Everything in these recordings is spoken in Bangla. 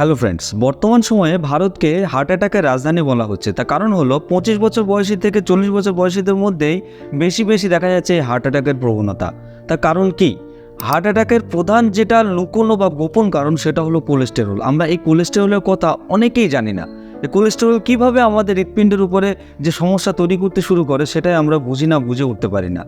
হ্যালো ফ্রেন্ডস বর্তমান সময়ে ভারতকে হার্ট অ্যাটাকের রাজধানী বলা হচ্ছে। তার কারণ হলো, পঁচিশ বছর বয়সী থেকে চল্লিশ বছর বয়সীদের মধ্যেই বেশি বেশি দেখা যাচ্ছে হার্ট অ্যাটাকের প্রবণতা। তার কারণ কি? হার্ট অ্যাটাকের প্রধান যেটা লুকোনো বা গোপন কারণ, সেটা হলো কোলেস্টেরল আমরা এই কোলেস্টেরলের কথা অনেকেই জানি না। এই কোলেস্টেরল কীভাবে আমাদের হৃৎপিণ্ডের উপরে যে সমস্যা তৈরি করতে শুরু করে সেটাই আমরা বুঝি না, বুঝে উঠতে পারি না।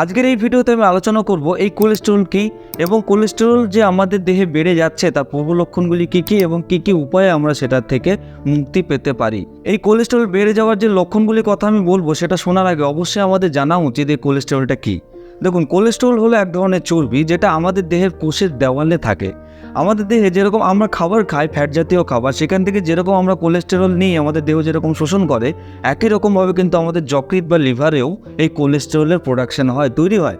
আজকের এই ভিডিওতে আমি আলোচনা করব এই কোলেস্টেরল কী এবং কোলেস্টেরল যে আমাদের দেহে বেড়ে যাচ্ছে তার পূর্ব লক্ষণগুলি কী কী এবং কী কী উপায়ে আমরা সেটার থেকে মুক্তি পেতে পারি। এই কোলেস্টেরল বেড়ে যাওয়ার যে লক্ষণগুলির কথা আমি বলব সেটা শোনার আগে অবশ্যই আমাদের জানা উচিত এই কোলেস্টেরলটা কী। দেখুন কোলেস্টেরল হলো এক ধরনের চর্বি যেটা আমাদের দেহের কোষের দেওয়ালে থাকে। আমাদের দেহে যেরকম আমরা খাবার খাই ফ্যাট জাতীয় খাবার, সেখান থেকে যেরকম আমরা কোলেস্টেরল নিই, আমাদের দেহ যেরকম শোষণ করে, একই রকমভাবে কিন্তু আমাদের যকৃৎ বা লিভারেও এই কোলেস্টেরলের প্রোডাকশন হয়, তৈরি হয়।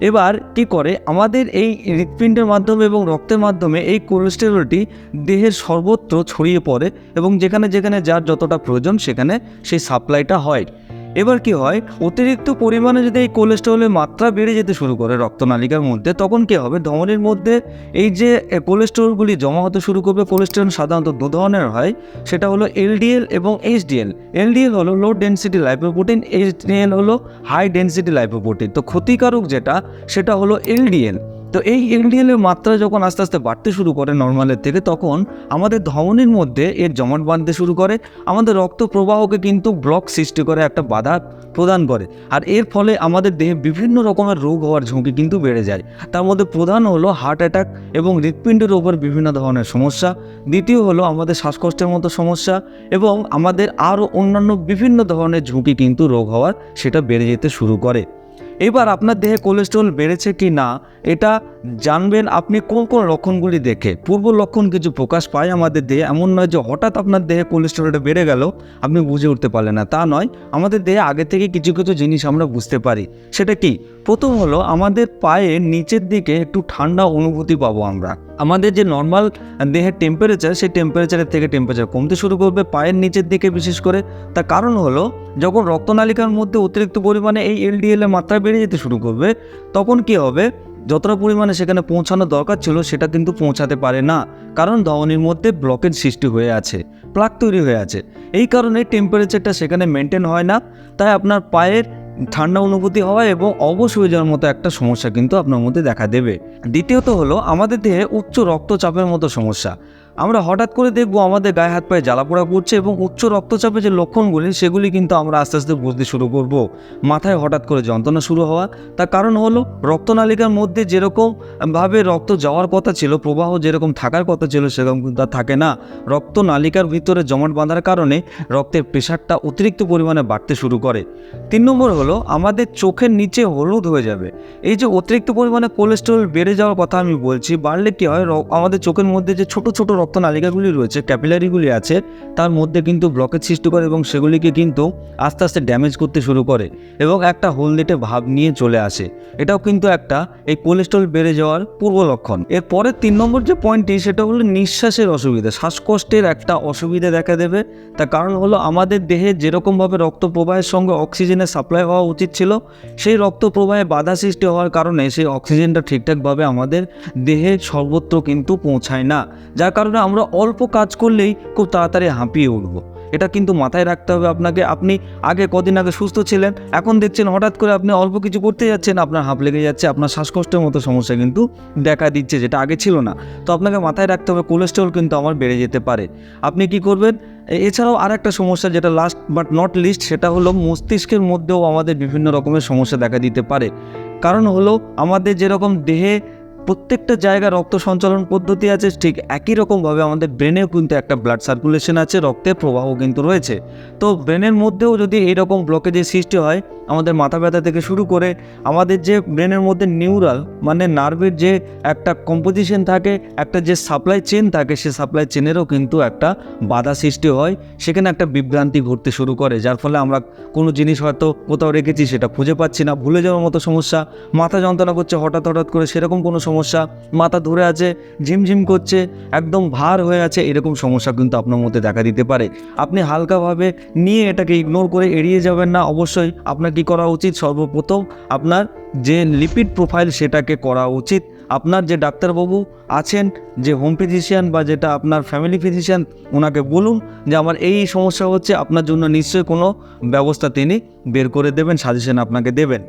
এবার কি করে? আমাদের এই হৃৎপিণ্ডের মাধ্যমে এবং রক্তের মাধ্যমে এই কোলেস্টেরলটি দেহের সর্বত্র ছড়িয়ে পড়ে এবং যেখানে যেখানে যার যতটা প্রয়োজন সেখানে সেই সাপ্লাইটা হয়। এবার কি হয়? অতিরিক্ত পরিমাণে যদি এই কোলেস্টেরলের মাত্রা বেড়ে যেতে শুরু করে রক্তনালিকার মধ্যে, তখন কি হবে? ধমনির মধ্যে এই যে কোলেস্ট্রলগুলি জমা হতে শুরু করবে কোলেস্টেরল সাধারণত দু ধরনের হয়। সেটা হলো এলডিএল এবং এইচডিএল এলডিএল হলো লো ডেন্সিটি লাইপোপ্রোটিন এইচডিএল হলো হাই ডেন্সিটি লাইপোপ্রোটিন তো ক্ষতিকারক যেটা, সেটা হলো এলডিএল তো এই এলডিএল এর মাত্রা যখন আস্তে আস্তে বাড়তে শুরু করে নর্মালের থেকে, তখন আমাদের ধমনির মধ্যে এর জমাট বাঁধতে শুরু করে। আমাদের রক্ত প্রবাহকে কিন্তু ব্লক সৃষ্টি করে একটা বাধা প্রদান করে। আর এর ফলে আমাদের দেহে বিভিন্ন রকমের রোগ হওয়ার ঝুঁকি কিন্তু বেড়ে যায়। তার মধ্যে প্রধান হলো হার্ট অ্যাটাক এবং হৃৎপিণ্ডের ওপর বিভিন্ন ধরনের সমস্যা। দ্বিতীয় হলো আমাদের শ্বাসকষ্টের মতো সমস্যা এবং আমাদের আরও অন্যান্য বিভিন্ন ধরনের ঝুঁকি কিন্তু রোগ হওয়ার, সেটা বেড়ে যেতে শুরু করে। এবার আপনার দেহে কোলেস্ট্রল বেড়েছে কি না এটা জানবেন আপনি কোন কোন লক্ষণগুলি দেখে। পূর্ব লক্ষণ কিছু প্রকাশ পায় আমাদের দেহে, এমন নয় যে হঠাৎ আপনার দেহে কোলেস্ট্রলটা বেড়ে গেল, আপনি বুঝে উঠতে পারলেন না। তা নয়, আমাদের দেহে আগে থেকে কিছু কিছু জিনিস আমরা বুঝতে পারি। সেটা কি? প্রথম হলো, আমাদের পায়ের নিচের দিকে একটু ঠান্ডা অনুভূতি পাবো আমরা। আমাদের যে নর্মাল দেহের টেম্পারেচার সেই টেম্পারেচারের থেকে টেম্পারেচার কমতে শুরু করবে পায়ের নিচের দিকে বিশেষ করে। তার কারণ হলো, যখন রক্তনালিকার মধ্যে অতিরিক্ত পরিমাণে এই এলডিএল এর মাত্রা বেড়ে যেতে শুরু করবে, তখন কি হবে? যতটা পরিমাণে সেখানে পৌঁছানো দরকার ছিল সেটা কিন্তু পৌঁছাতে পারে না, কারণ ধনির মধ্যে ব্লকেজ সৃষ্টি হয়ে আছে প্লাক তৈরি হয়ে আছে। এই কারণে টেম্পারেচারটা সেখানে মেনটেন হয় না, তাই আপনার পায়ের ঠান্ডা অনুভূতি হওয়া এবং অবশ হয়ে যাওয়ার মতো একটা সমস্যা কিন্তু আপনার মধ্যে দেখা দেবে। দ্বিতীয়ত হলো, আমাদের দেহে উচ্চ রক্তচাপের মতো সমস্যা। আমরা হঠাৎ করে দেখব আমাদের গায়ে হাত পায়ে জ্বালা জ্বালাপোড়া করছে এবং উচ্চ রক্তচাপের যে লক্ষণগুলি, সেগুলি কিন্তু আমরা আস্তে আস্তে বুঝতে শুরু করব। মাথায় হঠাৎ করে যন্ত্রণা শুরু হওয়া, তার কারণ হলো রক্তনালিকার মধ্যে যেরকম ভাবে রক্ত যাওয়ার কথা ছিল, প্রবাহ যেরকম থাকার কথা ছিল, সেরকম কিন্তু আর থাকে না। রক্তনালিকার ভিতরে জমাট বাঁধার কারণে রক্তের প্রেশারটা অতিরিক্ত পরিমাণে বাড়তে শুরু করে। তিন নম্বর হলো আমাদের চোখের নিচে হলুদ হয়ে যাবে। এই যে অতিরিক্ত পরিমাণে কোলেস্ট্রল বেড়ে যাওয়ার কথা আমি বলছি, বাড়লে কি হয়? আমাদের চোখের মধ্যে যে ছোট ছোট রক্তনালিকাগুলি রয়েছে, ক্যাপিলারিগুলি আছে, তার মধ্যে কিন্তু ব্লকেজ সৃষ্টি করে এবং সেগুলিকে কিন্তু আস্তে আস্তে ড্যামেজ করতে শুরু করে এবং একটা হলদেটে ভাব নিয়ে চলে আসে। এটাও কিন্তু একটা এই কোলেস্ট্রল বেড়ে যাওয়ার পূর্ব লক্ষণ। এর পরের তিন নম্বর যে পয়েন্টটি, সেটা হলো নিঃশ্বাসের অসুবিধা। শ্বাসকষ্টের একটা অসুবিধা দেখা দেবে। তার কারণ হলো আমাদের দেহে যেরকমভাবে রক্ত প্রবাহের সঙ্গে অক্সিজেনের সাপ্লাই হওয়া উচিত ছিল, সেই রক্ত প্রবাহে বাধা সৃষ্টি হওয়ার কারণে সেই অক্সিজেনটা ঠিকঠাকভাবে আমাদের দেহে সর্বত্র কিন্তু পৌঁছায় না। যার কারণে আমরা অল্প কাজ করলেই খুব তাড়াতাড়ি হাঁপিয়ে উঠবো। এটা কিন্তু মাথায় রাখতে হবে আপনাকে। আপনি আগে কদিন আগে সুস্থ ছিলেন, এখন দেখছেন হঠাৎ করে আপনি অল্প কিছু করতে যাচ্ছেন, আপনার হাঁপ লেগে যাচ্ছে, আপনার শ্বাসকষ্টের মতো সমস্যা কিন্তু দেখা দিচ্ছে, যেটা আগে ছিল না। তো আপনাকে মাথায় রাখতে হবে কোলেস্ট্রল কিন্তু আমার বেড়ে যেতে পারে। আপনি কি করবেন? এছাড়াও আর একটা সমস্যা যেটা লাস্ট বাট নট লিস্ট সেটা হলো মস্তিষ্কের মধ্যেও আমাদের বিভিন্ন রকমের সমস্যা দেখা দিতে পারে। কারণ হলো আমাদের যেরকম দেহে প্রত্যেকটা জায়গায় রক্ত সঞ্চালন পদ্ধতি আছে, ঠিক একই রকমভাবে আমাদের ব্রেনেও কিন্তু একটা ব্লাড সার্কুলেশন আছে, রক্তের প্রবাহ কিন্তু রয়েছে। তো ব্রেনের মধ্যেও যদি এইরকম ব্লকেজের সৃষ্টি হয়, আমাদের মাথা ব্যথা থেকে শুরু করে আমাদের যে ব্রেনের মধ্যে নিউরাল মানে নার্ভের যে একটা কম্পোজিশন থাকে, একটা যে সাপ্লাই চেন থাকে, সে সাপ্লাই চেনেরও কিন্তু একটা বাধা সৃষ্টি হয়। সেখানে একটা বিভ্রান্তি ঘটতে শুরু করে, যার ফলে আমরা কোনো জিনিস হয়তো কোথাও রেখেছি সেটা খুঁজে পাচ্ছি না, ভুলে যাওয়ার মতো সমস্যা, মাথা যন্ত্রণা করছে, হঠাৎ হঠাৎ করে সেরকম কোনো সমস্যা মাথা ধরে আছে, ঝিমঝিম করছে, একদম ভার হয়ে আছে, এরকম সমস্যা কিন্তু আপনার মধ্যে দেখা দিতে পারে। আপনি হালকাভাবে নিয়ে এটাকে ইগনোর করে এড়িয়ে যাবেন না, অবশ্যই আপনার কি করা উচিত? সর্বপ্রথম আপনার যে লিপিড প্রোফাইল সেটাকে করা উচিত। আপনার যে ডাক্তারবাবু আছেন, যে হোম ফিজিশিয়ান বা যেটা আপনার ফ্যামিলি ফিজিশিয়ান ওনাকে বলুন যে আমার এই সমস্যা হচ্ছে, আপনার জন্য নিশ্চয়ই কোনো ব্যবস্থা তিনি বের করে দেবেন সাজেশন আপনাকে দেবেন।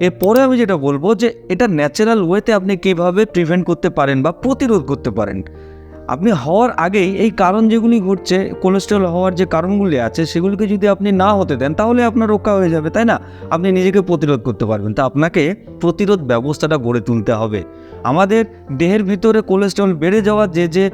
এরপরে আমি যেটা বলব যে এটা ন্যাচারাল ওয়েতে আপনি কীভাবে প্রিভেন্ট করতে পারেন বা প্রতিরোধ করতে পারেন। আপনি হওয়ার আগেই এই কারণ যেগুলি ঘটছে কোলেস্ট্রল হওয়ার যে কারণগুলি আছে, সেগুলিকে যদি আপনি না হতে দেন, তাহলে আপনার রক্ষা হয়ে যাবে, তাই না? আপনি নিজেকে প্রতিরোধ করতে পারবেন। তা আপনাকে প্রতিরোধ ব্যবস্থাটা গড়ে তুলতে হবে। আমাদের দেহের ভিতরে কোলেস্ট্রল বেড়ে যাওয়ার যে যে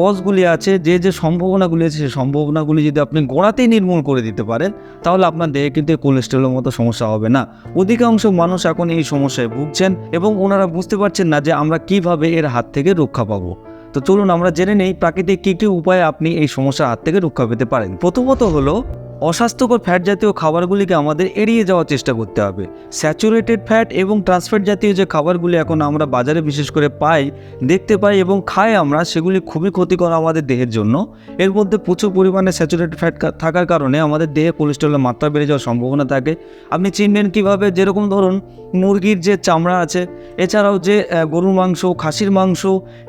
কজগুলি আছে, যে যে সম্ভাবনাগুলি আছে, সেই সম্ভাবনাগুলি যদি আপনি গোড়াতেই নির্মূল করে দিতে পারেন, তাহলে আপনার দেহে কিন্তু কোলেস্ট্রলের মতো সমস্যা হবে না। অধিকাংশ মানুষ এখন এই সমস্যায় ভুগছেন এবং ওনারা বুঝতে পারছেন না যে আমরা কীভাবে এর হাত থেকে রক্ষা পাবো। তো চলুন আমরা জেনে নেই প্রাকৃতিক কী কী উপায়ে আপনি এই সমস্যার হাত থেকে রক্ষা পেতে পারেন। প্রথমত হলো অস্বাস্থ্যকর ফ্যাট জাতীয় খাবারগুলিকে আমাদের এড়িয়ে যাওয়ার চেষ্টা করতে হবে। স্যাচুরেটেড ফ্যাট এবং ট্রান্সফ্যাট জাতীয় যে খাবারগুলি এখন আমরা বাজারে বিশেষ করে পাই, দেখতে পাই এবং খাই আমরা, সেগুলি খুবই ক্ষতিকর আমাদের দেহের জন্য। এর মধ্যে প্রচুর পরিমাণে স্যাচুরেটেড ফ্যাট থাকার কারণে আমাদের দেহে কোলেস্ট্রলের মাত্রা বেড়ে যাওয়ার সম্ভাবনা থাকে। আপনি চিনবেন কীভাবে? যেরকম ধরুন মুরগির যে চামড়া আছে, এছাড়াও যে গরুর মাংস, খাসির মাংস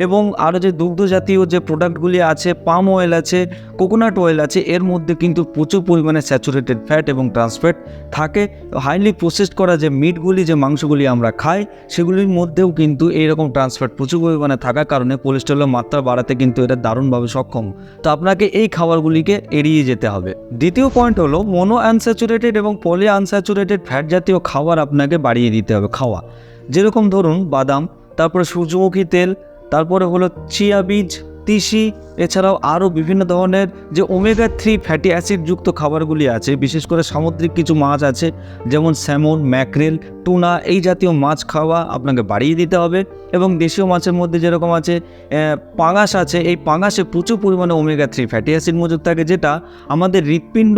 এবং আরও যে দুগ্ধ জাতীয় যে প্রোডাক্টগুলি আছে পাম অয়েল আছে কোকোনাট অয়েল আছে, এর মধ্যে কিন্তু প্রচুর পরিমাণে স্যাচুরেটেড ফ্যাট এবং ট্রান্সফ্যাট থাকে। হাইলি প্রসেসড করা যে মিটগুলি যে মাংসগুলি আমরা খাই, সেগুলির মধ্যেও কিন্তু এইরকম ট্রান্সফ্যাট প্রচুর পরিমাণে থাকার কারণে কোলেস্ট্রলের মাত্রা বাড়াতে কিন্তু এটা দারুণভাবে সক্ষম। তো আপনাকে এই খাবারগুলিকে এড়িয়ে যেতে হবে। দ্বিতীয় পয়েন্ট হলো মনো আনস্যাচুরেটেড এবং পলি আনস্যাচুরেটেড ফ্যাট জাতীয় খাবার আপনাকে বাড়িয়ে দিতে হবে খাওয়া। যেরকম ধরুন বাদাম তারপরে সূর্যমুখী তেল তারপরে হলো চিয়া বীজ তিসি এছাড়াও আরও বিভিন্ন ধরনের যে ওমেগা থ্রি ফ্যাটি অ্যাসিড যুক্ত খাবারগুলি আছে, বিশেষ করে সামুদ্রিক কিছু মাছ আছে, যেমন স্যামন ম্যাকরেল টুনা এই জাতীয় মাছ খাওয়া আপনাকে বাড়িয়ে দিতে হবে। এবং দেশীয় মাছের মধ্যে যেরকম আছে পাঙাশ আছে, এই পাঙাশে প্রচুর পরিমাণে ওমেগা থ্রি ফ্যাটি অ্যাসিড মজুদ থাকে, যেটা আমাদের হৃৎপিণ্ড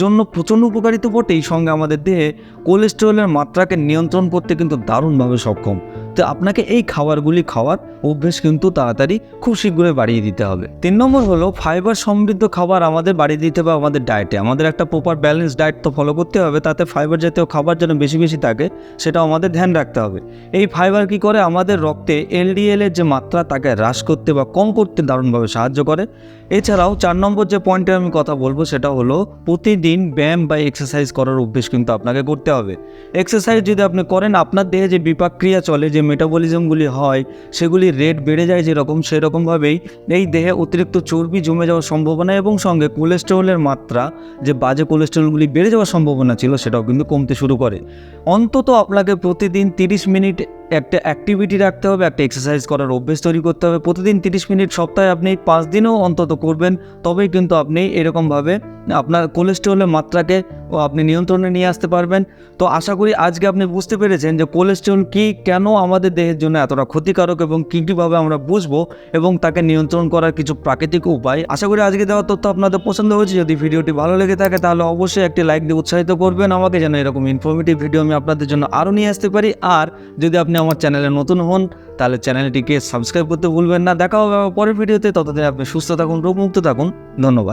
জন্য প্রচণ্ড উপকারিত বটেই, সঙ্গে আমাদের দেহে কোলেস্টেরলের মাত্রাকে নিয়ন্ত্রণ করতে কিন্তু দারুণভাবে সক্ষম। তো আপনাকে এই খাবারগুলি খাওয়ার অভ্যেস কিন্তু তাড়াতাড়ি খুব শীঘ্রই বাড়িয়ে দিতে হবে। তিন নম্বর হলো ফাইবার সমৃদ্ধ খাবার আমাদের বাড়িয়ে দিতে হবে আমাদের ডায়েটে আমাদের একটা প্রপার ব্যালেন্স ডায়েট তো ফলো করতে হবে, তাতে ফাইবার জাতীয় খাবার যেন বেশি বেশি থাকে সেটা আমাদের ধ্যান রাখতে হবে। এই ফাইবার কি করে? আমাদের রক্তে এলডিএল এর যে মাত্রা, তাকে হ্রাস করতে বা কম করতে দারুণভাবে সাহায্য করে। এছাড়াও চার নম্বর যে পয়েন্টে আমি কথা বলব, সেটা হলো, প্রতিদিন ব্যায়াম বা এক্সারসাইজ করার অভ্যেস কিন্তু আপনাকে করতে হবে। এক্সারসাইজ যদি আপনি করেন, আপনার দেহে যে বিপাক ক্রিয়া চলে, যে মেটাবলিজমগুলি হয় সেগুলির রেট বেড়ে যায় যেরকম, সেরকমভাবেই এই দেহে অতিরিক্ত চর্বি জমে যাওয়ার সম্ভাবনা এবং সঙ্গে কোলেস্টেরলের মাত্রা, যে বাজে কোলেস্টেরলগুলি বেড়ে যাওয়ার সম্ভাবনা ছিল, সেটাও কিন্তু কমতে শুরু করে। অন্তত আপনাকে প্রতিদিন তিরিশ মিনিট একটা অ্যাক্টিভিটি রাখতে হবে, একটা এক্সারসাইজ করার অভ্যেস তৈরি করতে হবে। প্রতিদিন তিরিশ মিনিট সপ্তাহে আপনি পাঁচ দিনও অন্তত করবেন, তবেই কিন্তু আপনি এরকমভাবে আপনার কোলেস্টেরলের মাত্রাকে আপনি নিয়ন্ত্রণে নিয়ে আসতে পারবেন। তো আশা করি আজকে আপনি বুঝতে পেরেছেন যে কোলেস্টেরল কী, কেন আমাদের দেহের জন্য এতটা ক্ষতিকারক এবং কী কীভাবে আমরা বুঝব এবং তাকে নিয়ন্ত্রণ করার কিছু প্রাকৃতিক উপায়। আশা করি আজকে দেওয়া তথ্য আপনাদের পছন্দ হয়েছে। যদি ভিডিওটি ভালো লেগে থাকে, তাহলে অবশ্যই একটি লাইক দিয়ে উৎসাহিত করবেন। আমাকে যেন এরকম ইনফরমেটিভ ভিডিও আমি আপনাদের জন্য আরও নিয়ে আসতে পারি। আর যদি আপনি আমার চ্যানেলে নতুন হন, তাহলে চ্যানেলটিকে সাবস্ক্রাইব করতে ভুলবেন না। দেখা হবে আমার পরের ভিডিওতে। ততদিন আপনি সুস্থ থাকুন, রোগমুক্ত থাকুন। ধন্যবাদ।